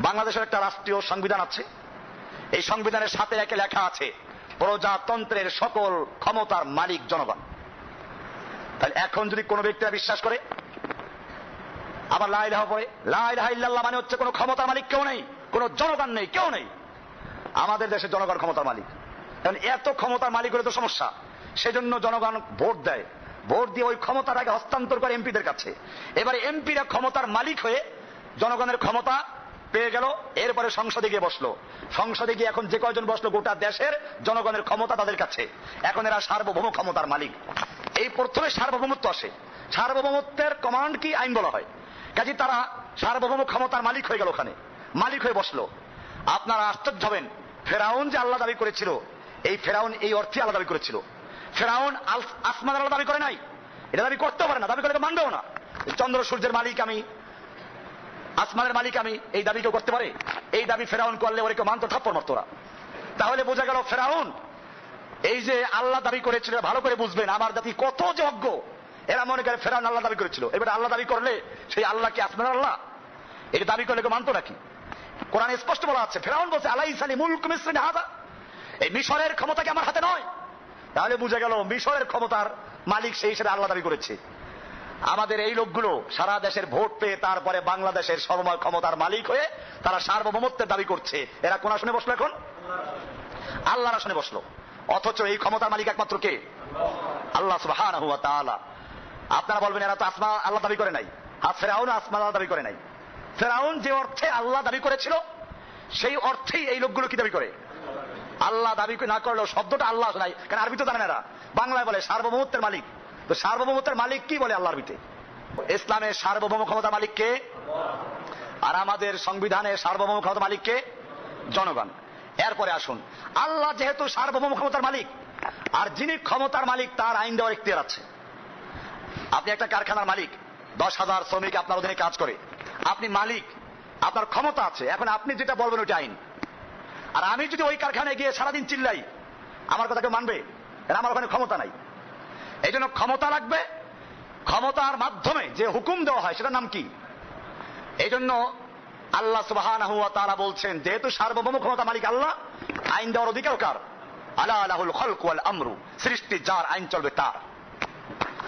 বাংলাদেশের একটা রাষ্ট্রীয় সংবিধান আছে। এই সংবিধানের সাথে একে লেখা আছে, প্রজাতন্ত্রের সকল ক্ষমতার মালিক জনগণ। তাহলে এখন যদি কোনো ব্যক্তিরা বিশ্বাস করে, আবার লাই লাহ পরে লাই লাহ ইল্লাল্লাহ মানে হচ্ছে কোনো ক্ষমতার মালিক কেউ নেই, কোনো জনগণ নেই, কেউ নেই। আমাদের দেশে জনগণ ক্ষমতার মালিক। কারণ এত ক্ষমতার মালিক হলে তো সমস্যা। সেজন্য জনগণ ভোট দেয়। ভোট দিয়ে ওই ক্ষমতাটাকে হস্তান্তর করে এমপিদের কাছে। এবারে এমপিরা ক্ষমতার মালিক হয়ে জনগণের ক্ষমতা পেয়ে গেল, এরপরে সংসদে গিয়ে বসল। সংসদে গিয়ে এখন যে কয়জন বসল গোটা দেশের জনগণের ক্ষমতা তাদের কাছে। এখন এরা সার্বভৌম ক্ষমতার মালিক। এই প্রথমে সার্বভৌমত্ব আসে। সার্বভৌমত্বের কমান্ড কি? আইন বলা হয়। কাজে তারা সার্বভৌম ক্ষমতার মালিক হয়ে গেল ওখানে। মালিক হয়ে বসল। আপনারা আশ্চর্য হবেন। ফেরাউন যে আল্লাহ দাবি করেছিল, এই ফেরাউন এই অর্থে আল্লাহ দাবি করেছিল। ফেরাউন আসমান আল্লাহ দাবি করে নাই। এটা দাবি করতে পারে না, দাবি করে মানবেও না। চন্দ্র সূর্যের মালিক আমি আসমানের মালিক আমি, এই দাবি কেউ করতে পারে? এই দাবি ফেরাউন করলে ওরে কেউ মানতো থাপ্পর মারতো তাহলে বোঝা গেল ফেরাউন, এই যে আল্লাহ দাবি করেছিল ভালো করে বুঝবেন, আমার জাতি কত যে অজ্ঞ এরা মনে করে ফেরাউন আল্লাহ দাবি করেছিল। এবার আল্লাহ দাবি করলে সেই আল্লাহ কি আসমানের আল্লাহ? এটা দাবি করলে কেউ মানত নাকি? কোরআনে স্পষ্ট বলা আছে, ফেরাউন বলছে আলাই সালি মুলক মিসরিন হাদা। এই মিশরের ক্ষমতা কি আমার হাতে নয়? তাহলে বুঝে গেল মিশরের ক্ষমতার মালিক সেই হিসেবে আল্লাহ দাবি করেছে। আমাদের এই লোকগুলো সারা দেশের ভোট পেয়ে তারপরে বাংলাদেশের সর্বময় ক্ষমতার মালিক হয়ে তারা সার্বভৌমত্বের দাবি করছে। এরা কোন আসনে বসল এখন? আল্লাহর আসনে বসল। অথচ এই ক্ষমতার মালিক একমাত্র কে? আল্লাহ তাআলা। আপনারা বলবেন, এরা তো আসমা, আল্লাহ দাবি করে নাই। আর ফেরাউন আসমা, আল্লাহ দাবি করে নাই। ফেরাউন যে অর্থে আল্লাহ দাবি করেছিল, সেই অর্থেই এই লোকগুলো কি দাবি করে? আল্লাহ দাবি না করলেও শব্দটা আল্লাহ নাই। কারণ আরবি তো জানে না এরা? বাংলায় বলে সার্বভৌমত্বের মালিক। তো সার্বভৌমতার মালিক কি বলে আল্লাহ আরবিতে ইসলামের সার্বভৌম ক্ষমতা মালিক কে? আর আমাদের সংবিধানের সার্বভৌম ক্ষমতা মালিক কে? জনগণ। এরপরে আসুন। আল্লাহ যেহেতু সার্বভৌম ক্ষমতার মালিক, আর যিনি ক্ষমতার মালিক, তার আইন দেওয়ার ইখতিয়ার আছে। আপনি একটা কারখানার মালিক, দশ হাজার শ্রমিক আপনার অধীনে কাজ করে। আপনি মালিক, আপনার ক্ষমতা আছে। এখন আপনি যেটা বলবেন ওইটা আইন। আর আমি যদি ওই কারখানায় গিয়ে সারাদিন চিল্লাই, আমার কথা কেউ মানবে? আমার ওখানে ক্ষমতা নাই। এই জন্য ক্ষমতা লাগবে। ক্ষমতার মাধ্যমে যে হুকুম দেওয়া হয়, সেটার নাম কি? এই জন্য আল্লাহ সুবাহান তারা বলছেন, যেহেতু সার্বভৌম ক্ষমতা মালিক আল্লাহ, আইন দেওয়ার অধিকার কার? আল্লাহ আলাহুল খলক ওয়াল আমরু, সৃষ্টি যার আইন চলবে তার।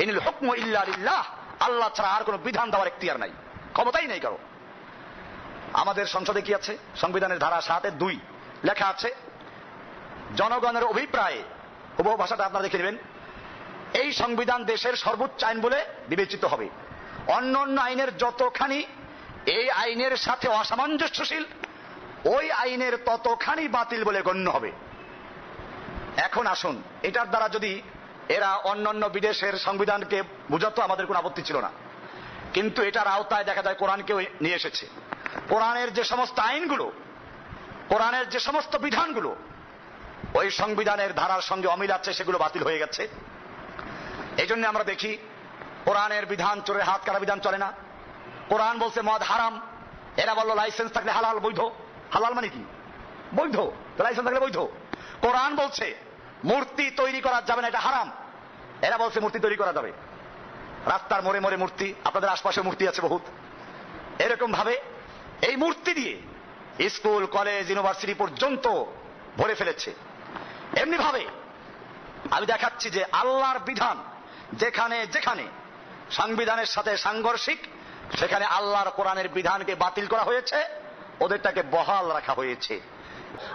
ইনিল হুকম ইল্লা লিল্লাহ, আল্লাহ ছাড়া আর কোনো বিধান দেওয়ার এখতিয়ার নাই, ক্ষমতাই নেই কারও। আমাদের সংসদে কি আছে? সংবিধানের ধারা সাতের দুই লেখা আছে, জনগণের অভিপ্রায়ে হুবহু ভাষাটা আপনারা দেখে নেবেন। এই সংবিধান দেশের সর্বোচ্চ আইন বলে বিবেচিত হবে। অন্য অন্য আইনের যতখানি, এই আইনের সাথে অসামঞ্জস্যশীল, ওই আইনের ততখানি বাতিল বলে গণ্য হবে। এখন আসুন, এটার দ্বারা যদি এরা অন্যান্য বিদেশের সংবিধানকে বুঝাতো, আমাদের কোনো আপত্তি ছিল না। কিন্তু এটার আওতায় দেখা যায় কোরআনকেও নিয়ে এসেছে। কোরআনের যে সমস্ত আইনগুলো, কোরআনের যে সমস্ত বিধানগুলো, ওই সংবিধানের ধারার সঙ্গে অমিল আছে, সেগুলো বাতিল হয়ে গেছে। এই জন্য আমরা দেখি, কোরআনের বিধান চোরের হাত কাটা বিধান চলে না। কোরআন বলছে, মদ হারাম। এরা বলল লাইসেন্স থাকলে হালাল, বৈধ। হালাল মানে কি? বৈধ। লাইসেন্স থাকলে বৈধ। কোরআন বলছে, মূর্তি তৈরি করা যাবে না, এটা হারাম। এরা বলছে, মূর্তি তৈরি করা যাবে। রাস্তার মোড়ে মোড়ে মূর্তি, আপনাদের আশপাশে মূর্তি আছে বহুত। এরকম ভাবে এই মূর্তি দিয়ে স্কুল, কলেজ, ইউনিভার্সিটি পর্যন্ত ভরে ফেলেছে। এমনি ভাবে আমি দেখাচ্ছি যে আল্লাহর বিধান যেখানে যেখানে সংবিধানের সাথে সাংঘর্ষিক, সেখানে আল্লাহর কোরআনের বিধানকে বাতিল করা হয়েছে, ওদেরটাকে বহাল রাখা হয়েছে।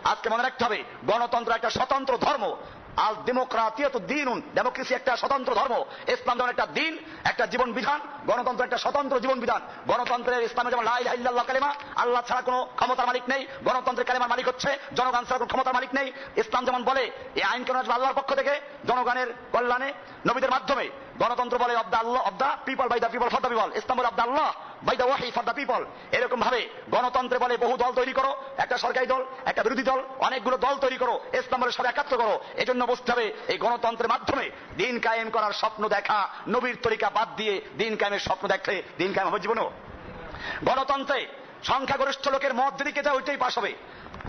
আজকে মনে রাখতে হবে, গণতন্ত্র একটা স্বতন্ত্র ধর্ম। আল ডেমোক্রাতিয়া তো দিন ডেমোক্রেসি একটা স্বতন্ত্র ধর্ম। ইসলাম যেমন একটা দিন, একটা জীবন বিধান, গণতন্ত্র একটা স্বতন্ত্র জীবন বিধান। গণতন্ত্রের ইসলামে যেমন লাই ইল্লাল্লাহ কালেমা, আল্লাহ ছাড়া কোনো ক্ষমতার মালিক নেই। গণতন্ত্রের কালেমার মালিক হচ্ছে জনগণ ছাড়া কোনো ক্ষমতার মালিক নেই। ইসলাম যেমন বলে, এই আইন কেন আল্লাহর পক্ষ থেকে? জনগণের কল্যাণে, নবীদের মাধ্যমে। গণতন্ত্র বলে of the Allah of the people by the people for the people ইসলাম বলে of the Allah by the ওয়াহি ফর দ্য পিপল এরকম ভাবে গণতন্ত্রে বলে বহু দল তৈরি করো। একটা সরকারি দল, একটা বিরোধী দল, অনেকগুলো দল তৈরি করো। ইসলাম বলে সব একাত্র করো। এজন্য বুঝতে হবে এই গণতন্ত্রের মাধ্যমে দিন কায়েম করার স্বপ্ন দেখা, নবীর তরিকা বাদ দিয়ে দিন কায়েমের স্বপ্ন দেখলে দিন কায়েম হবে জীবনও। গণতন্ত্রে সংখ্যাগরিষ্ঠ লোকের মত যেদিকে যায় ওইটাই পাশ হবে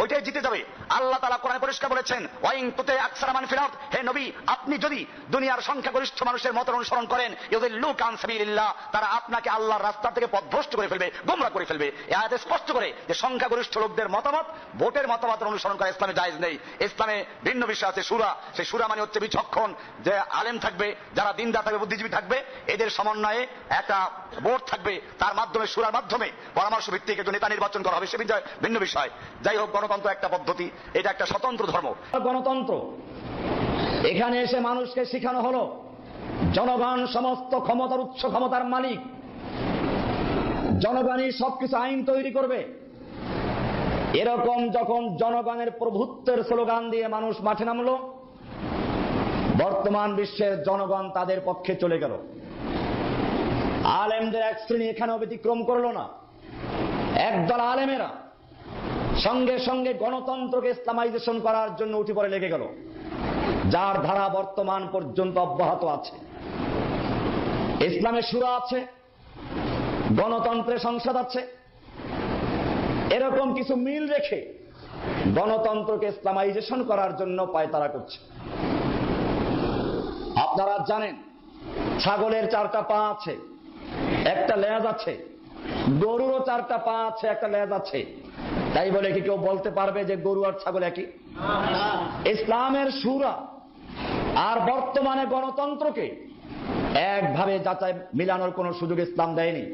ওইটাই জিতে যাবে। আল্লাহ তালা কোরআন পরিষ্কার বলেছেন ওয়াইং তুতে আকসারা মান ফিরাত হে নবী, আপনি যদি দুনিয়ার সংখ্যাগরিষ্ঠ মানুষের মত অনুসরণ করেন ইউদিল লুক আন সাবিলিল্লাহ, তারা আপনাকে আল্লাহর রাস্তা থেকে পথভ্রষ্ট করে ফেলবে, গোমরা করে ফেলবে। এ আয়াতে স্পষ্ট করে যে সংখ্যাগরিষ্ঠ লোকদের মতামত, ভোটের মতামত অনুসরণ করা ইসলামে জায়েজ নেই। ইসলামে ভিন্ন বিষয় আছে সুরা। সেই সুরা মানে হচ্ছে বিচক্ষণ, যে আলেম থাকবে, যারা দিনদার থাকবে, বুদ্ধিজীবী থাকবে, এদের সমন্বয়ে একটা বোর্ড থাকবে, তার মাধ্যমে, সুরার মাধ্যমে পরামর্শ ভিত্তিক একজন নেতা নির্বাচন করা হবে, সে বিষয় ভিন্ন বিষয়। যাই হোক গণতন্ত্র একটা পদ্ধতি, এটা একটা স্বতন্ত্র ধর্ম। গণতন্ত্র। এখানে এসে মানুষকে শেখানো হলো, জনগণ সমস্ত ক্ষমতার, উচ্চ ক্ষমতার মালিক। জনগণই সবকিছু আইন তৈরি করবে। এরকম যখন জনগণের প্রভুত্বের স্লোগান দিয়ে মানুষ মাঠে নামলো, বর্তমান বিশ্বের জনগণ তাদের পক্ষে চলে গেল। আলেমদের এক শ্রেণি এখানে ব্যতিক্রম করল না। একদল আলেমেরা সঙ্গে সঙ্গে গণতন্ত্রকে ইসলামাইজেশন করার জন্য উঠে পড়ে লেগে গেল। যার ধারা বর্তমান পর্যন্ত অব্যাহত আছে। ইসলামের সুরা আছে, গণতন্ত্রের সংসদ আছে। এরকম কিছু মিল রেখে গণতন্ত্রকে ইসলামাইজেশন করার জন্য পায়তারা করছে। আপনারা জানেন, ছাগলের চারটা পা আছে, একটা লেজ আছে, গরুরও চারটা পা আছে, একটা লেজ আছে। তাই বলে কি কেউ বলতে পারবে যে গরু আর ছাগল একই? ইসলামের সুরা আর বর্তমানে গণতন্ত্রকে একভাবে যাচাই মিলানোর কোন সুযোগ ইসলাম দেয়নি।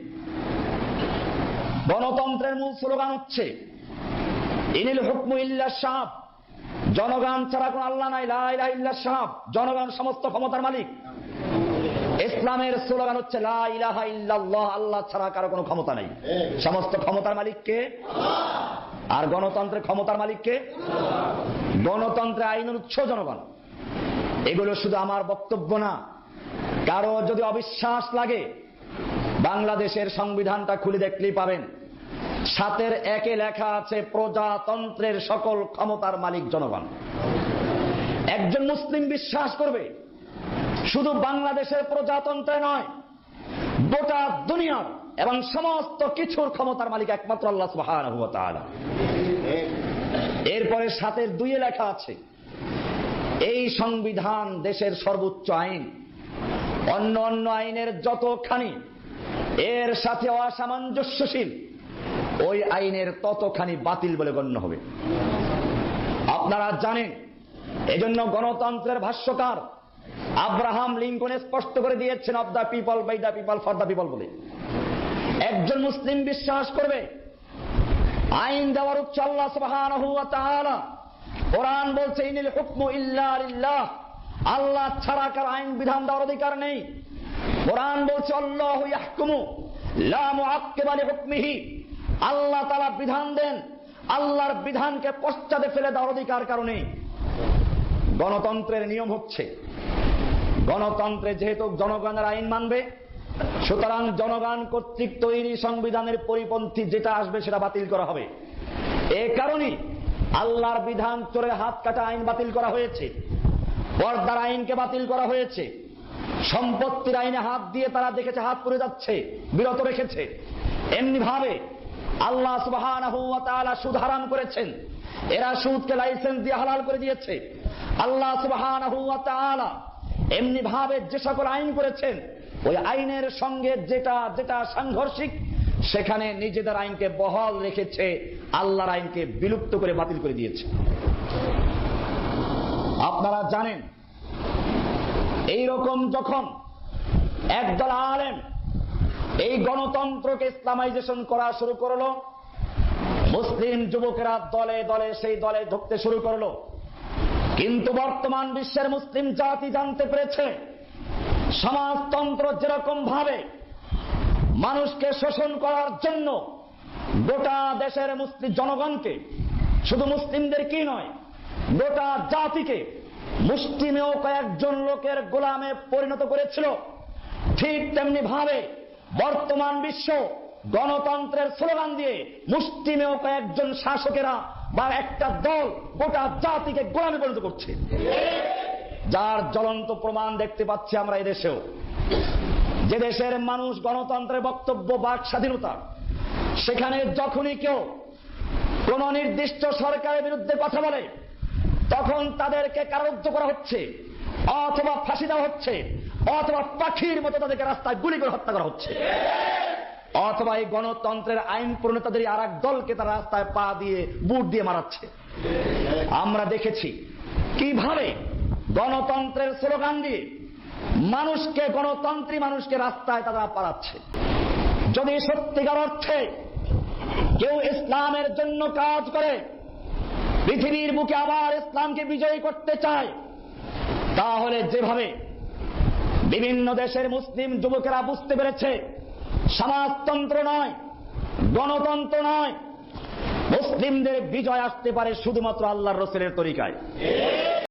গণতন্ত্রের মূল স্লোগান হচ্ছে ইনিল হুকমু ইল্লা সাপ জনগণ ছাড়া কোন আল্লাহ নাই লা ইলাহা ইল্লা সাপ জনগণ সমস্ত ক্ষমতার মালিক। ইসলামের স্লোগান হচ্ছে লা ইলাহা ইল্লাল্লাহ আল্লাহ ছাড়া কারও কোনো ক্ষমতা নেই। সমস্ত ক্ষমতার মালিককে আর গণতন্ত্রের ক্ষমতার মালিককে গণতন্ত্রে আইনের উৎস জনগণ। এগুলো শুধু আমার বক্তব্য না, কারও যদি অবিশ্বাস লাগে, বাংলাদেশের সংবিধানটা খুলে দেখলেই পাবেন। সাতের একে লেখা আছে, প্রজাতন্ত্রের সকল ক্ষমতার মালিক জনগণ। একজন মুসলিম বিশ্বাস করবে, শুধু বাংলাদেশের প্রজাতন্ত্রে নয়, গোটা দুনিয়ার এবং সমস্ত কিছুর ক্ষমতার মালিক একমাত্র আল্লাহ তাআলা। এরপরে সাতের দুইয়ে লেখা আছে, এই সংবিধান দেশের সর্বোচ্চ আইন। অন্য অন্য আইনের যতখানি, এর সাথে অসামঞ্জস্যশীল, ওই আইনের ততখানি বাতিল বলে গণ্য হবে। আপনারা জানেন, এজন্য গণতন্ত্রের ভাষ্যকার আব্রাহাম লিঙ্কনে স্পষ্ট করে দিয়েছেন of the people, by the people, for the people বলে। একজন মুসলিম বিশ্বাস করবে। আইন দেওয়ার উচ্চ আল্লাহ কোরআন বলছে, ইনিল হুকমু ইল্লা লিল্লাহ। আল্লাহ ছাড়া কার আইন বিধান দেওয়ার অধিকার নেই। কোরআন বলছে, আল্লাহু আল্লাহ তাআলা বিধান দেন, আল্লাহর বিধানকে পশ্চাতে ফেলে দেওয়ার অধিকার কারণে গণতন্ত্রের নিয়ম হচ্ছে, গণতন্ত্রে যেহেতু জনগণের আইন মানবে সুতরাং জনগণ কর্তৃক তৈরি সংবিধানের পরিপন্থী যেটা আসবে সেটা বাতিল করা হবে। এ কারণেই আল্লাহর বিধান চোরের হাত কাটা আইন বাতিল করা হয়েছে, পর্দার আইনকে বাতিল করা হয়েছে, সম্পত্তির আইনে হাত দিয়ে তারা দেখেছে হাত পড়ে যাচ্ছে, বিরত রেখেছে। এমনি ভাবে আল্লাহ তাআলা সুদ হারাম করেছেন, এরা সুদকে লাইসেন্স দিয়ে হালাল করে দিয়েছে। আল্লাহ তাআলা এমনি ভাবে যে সকল আইন করেছেন, ওই আইনের সঙ্গে যেটা যেটা সাংঘর্ষিক, সেখানে নিজেদের আইনকে বহাল রেখেছে, আল্লাহর আইনকে বিলুপ্ত করে বাতিল করে দিয়েছে। আপনারা জানেন এই রকম যখন একদল আলেম এই গণতন্ত্রকে ইসলামাইজেশন করা শুরু করল, মুসলিম যুবকেরা দলে দলে, সেই দলে ঢুকতে শুরু করল কিন্তু বর্তমান বিশ্বের মুসলিম জাতি জানতে পেরেছে, সমাজতন্ত্র যেরকম ভাবে মানুষকে শোষণ করার জন্য গোটা দেশের মুসলিম জনগণকে, শুধু মুসলিমদের কি নয়, গোটা জাতিকে মুসলিমেও কয়েকজন লোকের গোলামে পরিণত করেছিল। ঠিক তেমনি ভাবে বর্তমান বিশ্ব গণতন্ত্রের স্লোগান দিয়ে মুসলিমেও কয়েকজন শাসকেরা বা একটা দল গোটা জাতিকে গোলামে পরিণত করছে। যার জ্বলন্ত প্রমাণ দেখতে পাচ্ছি আমরা এদেশেও যে দেশের মানুষ গণতন্ত্রের বক্তব্য, বাক স্বাধীনতা, সেখানে যখনই কেউ কোন নির্দিষ্ট সরকারের বিরুদ্ধে কথা বলে, তখন তাদেরকে কারারুদ্ধ করা হচ্ছে, অথবা ফাঁসি দেওয়া হচ্ছে, অথবা পাখির মতো তাদেরকে রাস্তায় গুলি করে হত্যা করা হচ্ছে। অথবা এই গণতন্ত্রের আইন প্রণেতাদের আর এক দলকে তারা রাস্তায় পা দিয়ে বুট দিয়ে মারাচ্ছে। আমরা দেখেছি কীভাবে গণতন্ত্রের স্লোগান দিয়ে মানুষকে, গণতন্ত্রী মানুষকে রাস্তায় তারা পালাচ্ছে। যদি সত্যিকার অর্থে কেউ ইসলামের জন্য কাজ করে, পৃথিবীর বুকে আবার ইসলামকে বিজয়ী করতে চায়, তাহলে যেভাবে বিভিন্ন দেশের মুসলিম যুবকেরা বুঝতে পেরেছে সমাজতন্ত্র নয় গণতন্ত্র নয়। মুসলিমদের বিজয় আসতে পারে শুধুমাত্র আল্লাহর রসুলের তরিকায়।